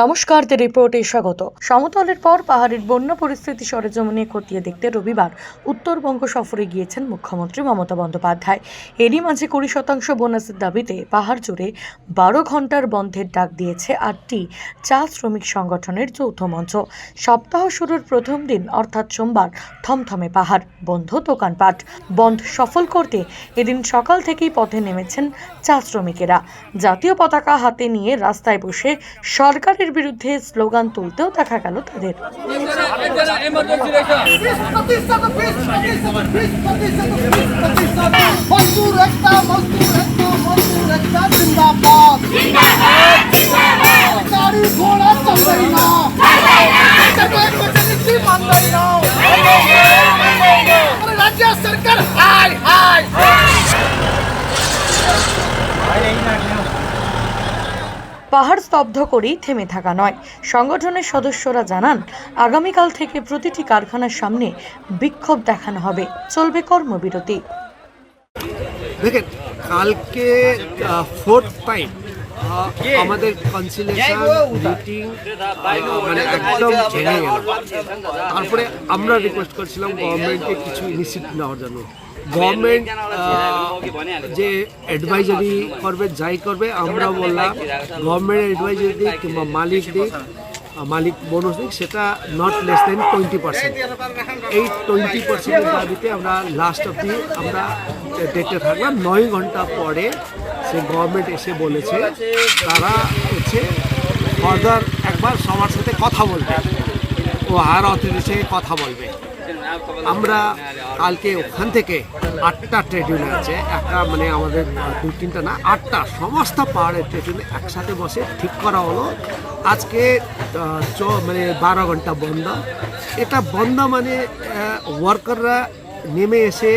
নমস্কার দ্য রিপোর্টে স্বাগত। সমতলের পর পাহাড়ের বন্যা পরিস্থিতি সরেজমিনে খতিয়ে দেখতে রবিবার উত্তরবঙ্গ সফরে গিয়েছেন মুখ্যমন্ত্রী মমতা বন্দ্যোপাধ্যায়। এরই মাঝে কুড়ি শতাংশ বোনাসের দাবিতে পাহাড় জুড়ে বারো ঘণ্টার বন্ধের ডাক দিয়েছে আটটি চা শ্রমিক সংগঠনের যৌথ মঞ্চ। সপ্তাহ শুরুর প্রথম দিন, অর্থাৎ সোমবার, থমথমে পাহাড়, বন্ধ দোকানপাট। বন্ধ সফল করতে এদিন সকাল থেকেই পথে নেমেছেন চা শ্রমিকেরা। জাতীয় পতাকা হাতে নিয়ে রাস্তায় বসে সরকারের বিরুদ্ধে স্লোগান তুলতেও দেখা গেল তাদের। এমার্জেন্সি পাহাড় স্তব্ধ করেই থেমে থাকা নয়। সংগঠনের সদস্যরা জানান, আগামীকাল থেকে প্রতিটি কারখানার সামনে বিক্ষোভ দেখানো হবে। চলবে কর্মবিরতি। দেখেন, কালকে ফোর্থ টাইম আমাদের কনসিলেশন মিটিং মানে একদম ভেঙে গেল। তারপরে আমরা রিকোয়েস্ট করছিলাম গভর্নমেন্টকে কিছু ইনিশিয়েটিভ নেওয়ার জন্য। গভর্নমেন্ট যে অ্যাডভাইজারি করবে যাই করবে আমরা বললাম গভর্নমেন্ট অ্যাডভাইজারি দিক কিংবা মালিক দিক মালিক বোনাস দিক সেটা not less than twenty percent এই টোয়েন্টি পার্সেন্টের দাবিতে আমরা লাস্ট অব্দি আমরা দেখতে থাকলাম। নয় ঘণ্টা পরে সে গভর্নমেন্ট এসে বলেছে তারা হচ্ছে ফার্দার একবার সবার সাথে কথা বলবে। ও হায়ার অথরিটির সাথে কথা বলবে। আমরা কালকে ওখান থেকে আটটা ট্রেড ইউনিয়ন আছে, একটা মানে আমাদের দু তিনটা না, আটটা সমস্ত পাহাড়ের ট্রেড ইউনিয়ন একসাথে বসে ঠিক করা হলো। আজকে চ মানে বারো ঘণ্টা বন্ধ। এটা বন্ধ মানে ওয়ার্কাররা নেমে এসে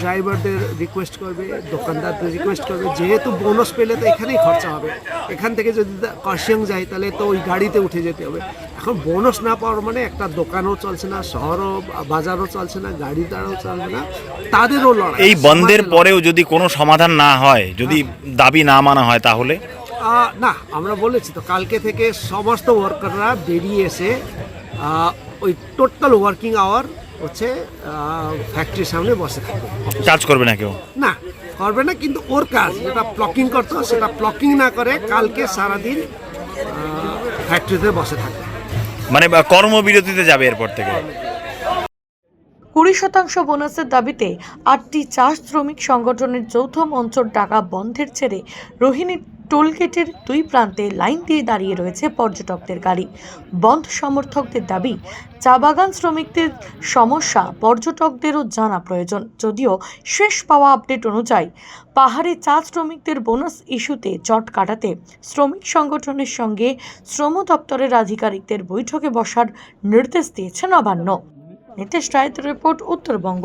ড্রাইভারদের রিকোয়েস্ট করবে দোকানদারদের রিকোয়েস্ট করবে যেহেতু বোনাস পেলে তো এখানেই খরচা হবে। এখান থেকে যদি কার্শিয়াং যাই তাহলে তো ওই গাড়িতে উঠে যেতে হবে। এখন বোনাস না পাওয়ার মানে একটা দোকানও চলছে না শহরও বাজারও চলছে না গাড়ি দ্বারাও চলবে না তাদেরও লড়াই। এই বন্ধের পরেও যদি কোনো সমাধান না হয় যদি দাবি না মানা হয় তাহলে? না আমরা বলেছি তো কালকে থেকে সমস্ত ওয়ার্কাররা বেরিয়ে এসে ওই টোটাল ওয়ার্কিং আওয়ার হচ্ছে ফ্যাক্টরির সামনে বসে থাকবে। কাজ করবে না কেউ? না করবে না কিন্তু ওর কাজ যেটা প্লকিং করতো সেটা প্লকিং না করে কালকে সারাদিন ফ্যাক্টরিতে বসে থাকবে। মানে কর্মবিরতিতে যাবে এরপর থেকে? কুড়ি শতাংশ বোনাসের দাবিতে আটটি চা শ্রমিক সংগঠনের যৌথ মঞ্চর টাকা বন্ধের ছেড়ে রোহিণী টোলগেটের দুই প্রান্তে লাইন দিয়ে দাঁড়িয়ে রয়েছে পর্যটকদের গাড়ি। বন্ধ সমর্থকদের দাবি, চা বাগান শ্রমিকদের সমস্যা পর্যটকদেরও জানা প্রয়োজন, যদিও শেষ পাওয়া আপডেট অনুযায়ী পাহাড়ে চা শ্রমিকদের বোনাস ইস্যুতে জট কাটাতে শ্রমিক সংগঠনের সঙ্গে শ্রম দপ্তরের আধিকারিকদের বৈঠকে বসার নির্দেশ দিয়েছে নবান্ন। নিতেশ রায়ের রিপোর্ট, উত্তরবঙ্গ।